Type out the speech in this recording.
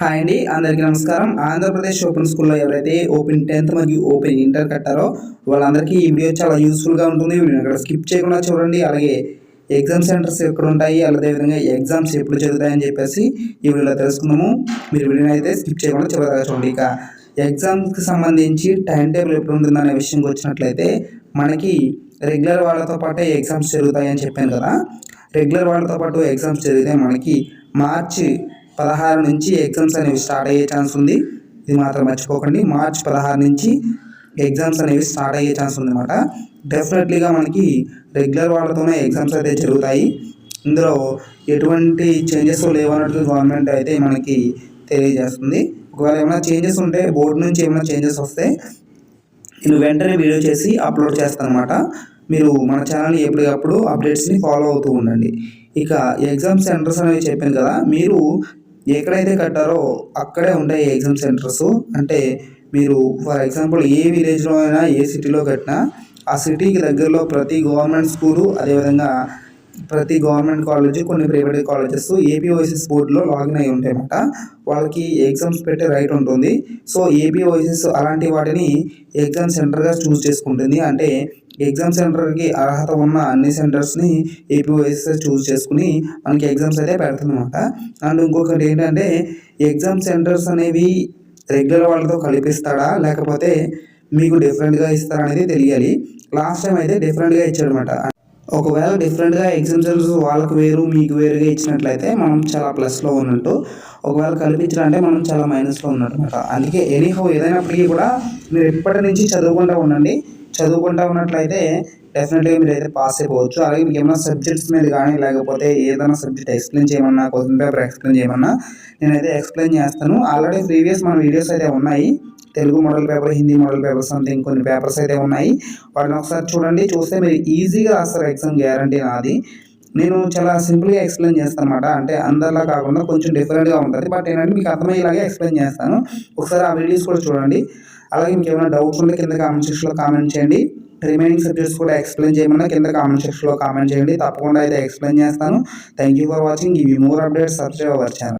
Hi అండి అందరికీ నమస్కారం. ఆంధ్రప్రదేశ్ ఓపెన్ స్కూల్లో ఎవరైతే ఓపెన్ టెన్త్ మరియు ఓపెన్ ఇంటర్ కట్టారో వాళ్ళందరికీ ఈ వీడియో చాలా యూస్ఫుల్గా ఉంటుంది. వీడియో ఇక్కడ స్కిప్ చేయకుండా చూడండి. అలాగే ఎగ్జామ్ సెంటర్స్ ఎక్కడ ఉంటాయి అదేవిధంగా ఎగ్జామ్స్ ఎప్పుడు జరుగుతాయని చెప్పేసి ఈ వీడియోలో తెలుసుకుందాము. మీరు వీడియోని అయితే స్కిప్ చేయకుండా చివరిదాకా చూడండి. ఇక ఎగ్జామ్స్కి సంబంధించి టైం టేబుల్ ఎప్పుడు ఉంటుందనే విషయంకి వచ్చినట్లయితే మనకి రెగ్యులర్ వాళ్ళతో పాటే ఎగ్జామ్స్ జరుగుతాయని చెప్పాను కదా. రెగ్యులర్ వాళ్ళతో పాటు ఎగ్జామ్స్ జరిగితే మనకి మార్చి పదహారు నుంచి ఎగ్జామ్స్ అనేవి స్టార్ట్ అయ్యే ఛాన్స్ ఉంది. ఇది మాత్రం మర్చిపోకండి. మార్చ్ పదహారు నుంచి ఎగ్జామ్స్ అనేవి స్టార్ట్ అయ్యే ఛాన్స్ ఉందన్నమాట. డెఫినెట్లీగా మనకి రెగ్యులర్ వాళ్ళతోనే ఎగ్జామ్స్ అయితే జరుగుతాయి. ఇందులో ఎటువంటి చేంజెస్ లేవన్నట్టు గవర్నమెంట్ అయితే మనకి తెలియజేస్తుంది. ఒకవేళ ఏమైనా చేంజెస్ ఉంటే బోర్డు నుంచి ఏమైనా చేంజెస్ వస్తే నేను వెంటనే వీడియో చేసి అప్లోడ్ చేస్తాను అనమాట మీరు మన ఛానల్ని ఎప్పటికప్పుడు అప్డేట్స్ని ఫాలో అవుతూ ఉండండి. ఇక ఎగ్జామ్ సెంటర్స్ అనేవి చెప్పాను కదా మీరు ఎక్కడైతే కట్టారో అక్కడే ఉంటాయి ఎగ్జామ్ సెంటర్స్ అంటే మీరు ఫర్ ఎగ్జాంపుల్ ఏ విలేజ్లో అయినా ఏ సిటీలో కట్టినా ఆ సిటీకి దగ్గరలో ప్రతి గవర్నమెంట్ స్కూలు అదేవిధంగా ప్రతి గవర్నమెంట్ కాలేజ్ కొన్ని ప్రైవేట్ కాలేజెస్ ఏపీ బోర్డులో లాగిన్ అయి ఉంటాయన్నమాట. వాళ్ళకి ఎగ్జామ్స్ పెట్టే రైట్ ఉంటుంది. సో ఏపీ అలాంటి వాటిని ఎగ్జామ్ సెంటర్గా చూస్ చేసుకుంటుంది. అంటే ఎగ్జామ్ సెంటర్కి అర్హత ఉన్న అన్ని సెంటర్స్ని ఏపీఓఎస్ఎస్ చూస్ చేసుకుని మనకి ఎగ్జామ్స్ అయితే పెడుతుందన్నమాట. అండ్ ఇంకొకటి ఏంటంటే ఎగ్జామ్ సెంటర్స్ అనేవి రెగ్యులర్ వాళ్ళతో కలిపిస్తాడా? లేకపోతే మీకు డిఫరెంట్గా ఇస్తారా అనేది తెలియాలి. లాస్ట్ టైం అయితే డిఫరెంట్గా ఇచ్చాడనమాట ఒకవేళ డిఫరెంట్గా ఎగ్జామ్షన్స్ వాళ్ళకు వేరు మీకు వేరుగా ఇచ్చినట్లయితే మనం చాలా ప్లస్లో ఉన్నట్టు. ఒకవేళ కల్పించాలంటే మనం చాలా మైనస్లో ఉన్నట్టు అనమాట అందుకే ఎనీహో ఏదైనప్పటికీ కూడా మీరు ఎప్పటి నుంచి చదువుకుంటూ ఉండండి. చదువుకుంటూ ఉన్నట్లయితే డెఫినెట్గా మీరు అయితే పాస్ అయిపోవచ్చు. అలాగే మీకు ఏమైనా సబ్జెక్ట్స్ మీద కానీ లేకపోతే ఏదైనా సబ్జెక్ట్ ఎక్స్ప్లెయిన్ చేయమన్నా క్వశ్చన్ పేపర్ ఎక్స్ప్లెయిన్ చేయమన్నా నేనైతే ఎక్స్ప్లెయిన్ చేస్తాను. ఆల్రెడీ ప్రీవియస్ మన వీడియోస్ అయితే ఉన్నాయి. Telugu model paper Hindi model paper something కొన్ని పేపర్స్ అయితే ఉన్నాయి. వాటిని ఒకసారి చూడండి చూస్తే మీరు ఈజీగా రాస్తారు ఎగ్జామ్ గ్యారంటీ నాది. నేను చాలా సింపుల్గా ఎక్స్ప్లెయిన్ చేస్తాను అనమాట అంటే అందరిలా కాకుండా కొంచెం డిఫరెంట్గా ఉంటుంది. బట్ ఏంటంటే మీకు అర్థమయ్యేలాగే ఎక్స్ప్లెయిన్ చేస్తాను. ఒకసారి ఆ వీడియోస్ కూడా చూడండి. అలాగే మీకు ఏమైనా డౌట్స్ ఉంటే కింద కామెంట్ సెక్షన్లో కామెంట్ చేయండి. రిమైనింగ్ సబ్జెక్ట్స్ కూడా ఎక్స్ప్లెయిన్ చేయమన్నా కింద కామెంట్ సెక్షన్లో కామెంట్ చేయండి. తప్పకుండా అయితే ఎక్స్ప్లెయిన్ చేస్తాను. థ్యాంక్ యూ ఫర్ వాచింగ్ ఇవి more updates subscribe our channel